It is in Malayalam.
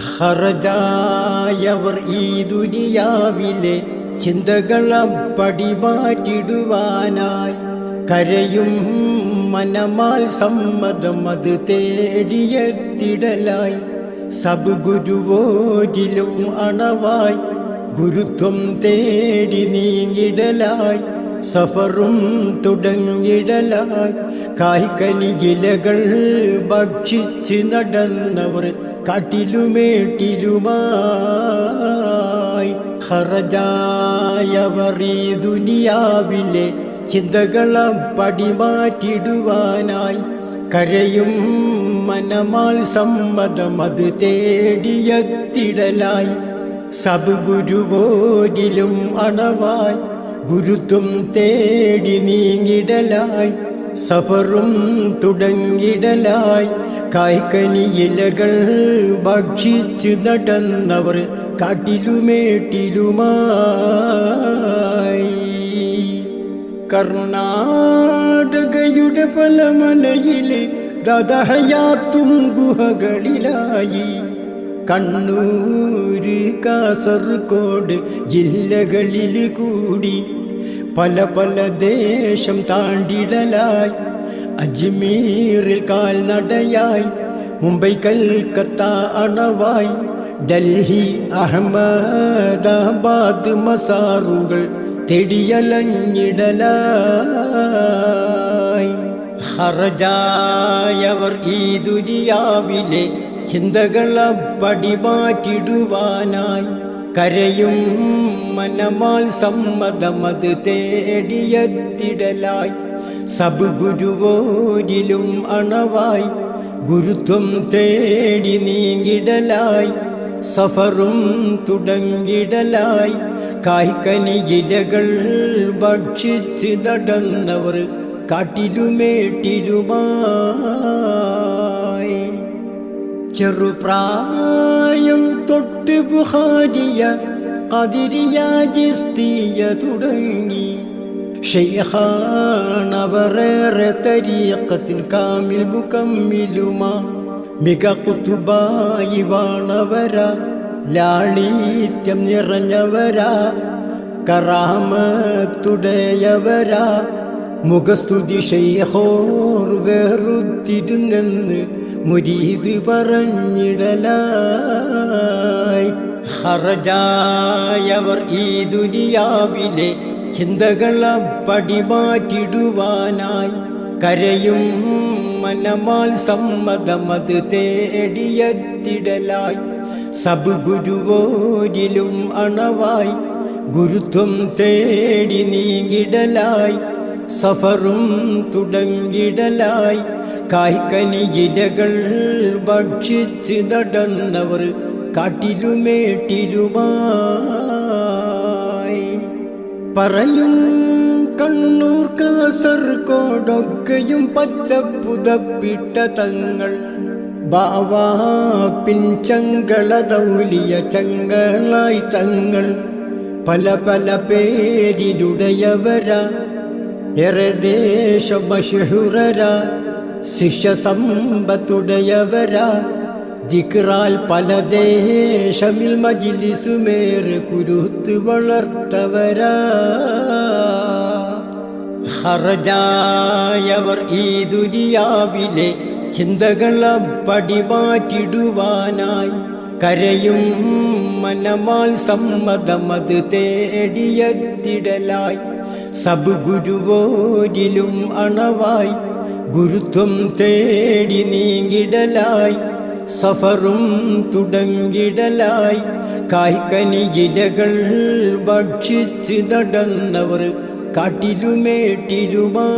ഹറജായവർ ഈ ദുനിയാവിലെ ചിന്തകളപ്പടി മാറ്റിടുവാനായി. കരയും മനമാൽ സമ്മതം അത് തേടിയെത്തിടലായി. സബ് ഗുരുവോരിലും അണവായി. ഗുരുത്വം തേടി നീങ്ങിടലായി. സഫറും തുടങ്ങിടലായി. കായ്ക്കനികിലകൾ ഭക്ഷിച്ച് നടന്നവർ കാട്ടിലുമേട്ടിലുമായി. ഹറജായവർ ഈ ദുനിയാവിലെ ചിന്തകളെ പടിമാറ്റിടുവാനായി. കരയും മനമാൽ സമ്മതം അത് തേടിയത്തിടലായി. സബ് ഗുരുവോരിലും അണവായി. ഗുരുത്വം തേടി നീങ്ങിടലായി സഫറും തുടങ്ങിടലായി. കായ്ക്കനിയിലകൾ ഭക്ഷിച്ച് നടന്നവർ കാട്ടിലുമേട്ടിലുമായി. കർണാടകയുടെ പല മലയിലെ ദദഹയാത്തും ഗുഹകളിലായി. കണ്ണൂര് കാസർഗോഡ് ജില്ലകളിൽ കൂടി പല പല ദേശം താണ്ടിടലായി. അജ്മീറിൽ കാൽനടയായി മുംബൈ കൽക്കത്ത അണവായി. ഡൽഹി അഹമ്മദാബാദ് മസാറുകൾ തെടിയലഞ്ഞിടലായി. ഹറജായവർ ഈ ദുരിയാവിലെ ചിന്തകളെ പടിമാറ്റിടുവാനായി കരയും മനമാൽ സമ്മതമത് തേടിയെത്തിടലായി. സബ് ഗുരുവോരിലും അണവായി ഗുരുത്വം തേടി നീങ്ങിടലായി. സഫറും തുടങ്ങിടലായി. കായ്ക്കനിയിലകൾ ഭക്ഷിച്ച് നടന്നവർ കാട്ടിലുമേട്ടിലുമായി. ചെറുപ്രായം തൊട്ട് ബുഹാരിയ കതിരിയ ജിസ്തിയ തുടങ്ങി. ഷെയ്ഹാണവറേറെ തരീക്കത്തിൽ കാമിൽ മുക്കമ്മിലുമാ മിക കുത്തുബായി വാണവര ലാളിത്യം നിറഞ്ഞവരാ കറാമത്തുടയവരാ. മുഖസ്തുതി വേറുത്തിരുന്നെന്ന് മുരീത് പറഞ്ഞിടലായി. ഹറജായവർ ഈ ദുനിയാവിലെ ചിന്തകൾ ചിന്തകളെ പടിമാറ്റിടുവാനായി കരയും മനമാൽ സമ്മതമത് തേടിയെത്തിടലായി. സബ് ഗുരുവോരിലും അണവായി. ഗുരുത്വം തേടി നീങ്ങിടലായി. സഫറും തുടങ്ങിടലായി. കായ്ക്കനിയിലകൾ ഭക്ഷിച്ച് നടന്നവർ കാട്ടിലുമേട്ടിലുമായി. പറയും കണ്ണൂർ കാസർഗോഡൊക്കെയും പച്ചപ്പുതപ്പിട്ട തങ്ങൾ. ബാവാപ്പിൻ ചങ്കള ദൗലിയ ചങ്ങളായി തങ്ങൾ. പല പല പേരിലുടയവരാ ഏറെ ദേശമഷുറരാ ശിഷ്യ സമ്പത്തുടയവരാ ദിക്റാൽ പല ദേശമിൽ മജിലിസുമേറെ കുരുത്ത് വളർത്തവരാ. ഹറജായവർ ഈ ദുനിയാവിലെ അപ്പടി മാറ്റിടുവാനായി കരയും മനമാൽ സമ്മതമത് തേടിയെത്തിടലായി സബ് ഗുരുവോരിലും അണവായി ഗുരുത്വം തേടി നീങ്ങിടലായി സഫറും തുടങ്ങിടലായി കായ്ക്കനിയിലകൾ ഭക്ഷിച്ച് നടന്നവർ കാട്ടിലുമേട്ടിലുമാ.